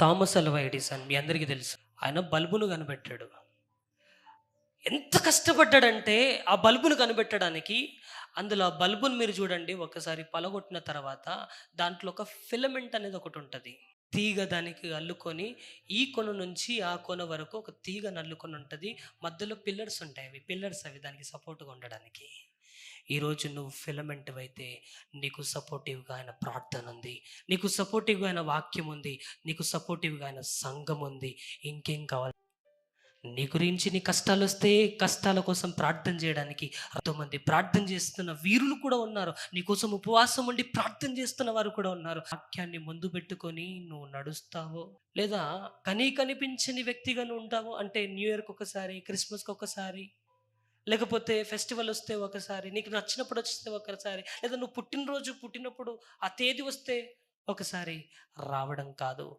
Thomas Alva Edison మీ అందరికీ తెలుసు. ఆయన బల్బును కనిపెట్టాడు. ఎంత కష్టపడ్డాడంటే ఆ బల్బును కనిపెట్టడానికి అందులో ఆ బల్బును మీరు చూడండి ఒకసారి పలగొట్టిన తర్వాత దాంట్లో ఒక ఫిలమెంట్ అనేది ఒకటి ఉంటుంది. తీగ దానికి అల్లుకొని ఈ కొన నుంచి ఆ కొన వరకు ఒక తీగ నల్లుకొని ఉంటుంది. మధ్యలో పిల్లర్స్ ఉంటాయి అవి. పిల్లర్స్ అవి దానికి సపోర్ట్గా ఉండడానికి. ఈరోజు నువ్వు ఫిలమెంట్ అయితే నీకు సపోర్టివ్గా ఆయన ప్రార్థన ఉంది. నీకు సపోర్టివ్గా ఆయన వాక్యం ఉంది. నీకు సపోర్టివ్గా ఆయన సంఘం ఉంది. ఇంకేం కావాలి నీ గురించి నీ కష్టాలు వస్తే కష్టాల కోసం ప్రార్థన చేయడానికి ఎంతోమంది ప్రార్థన చేస్తున్న వీరులు కూడా ఉన్నారు. నీ కోసం ఉపవాసం ఉండి ప్రార్థన చేస్తున్న వారు కూడా ఉన్నారు. వాక్యాన్ని ముందు పెట్టుకొని నువ్వు నడుస్తావో లేదా కనీ కనిపించని వ్యక్తిగా నువ్వు ఉంటావు అంటే న్యూ ఇయర్కి ఒకసారి క్రిస్మస్కి ఒకసారి లేకపోతే ఫెస్టివల్ వస్తే ఒకసారి నీకు నచ్చినప్పుడు వస్తే ఒకసారి లేదా నువ్వు పుట్టినరోజు పుట్టినప్పుడు ఆ తేదీ వస్తే ఒకసారి రావడం కాదు.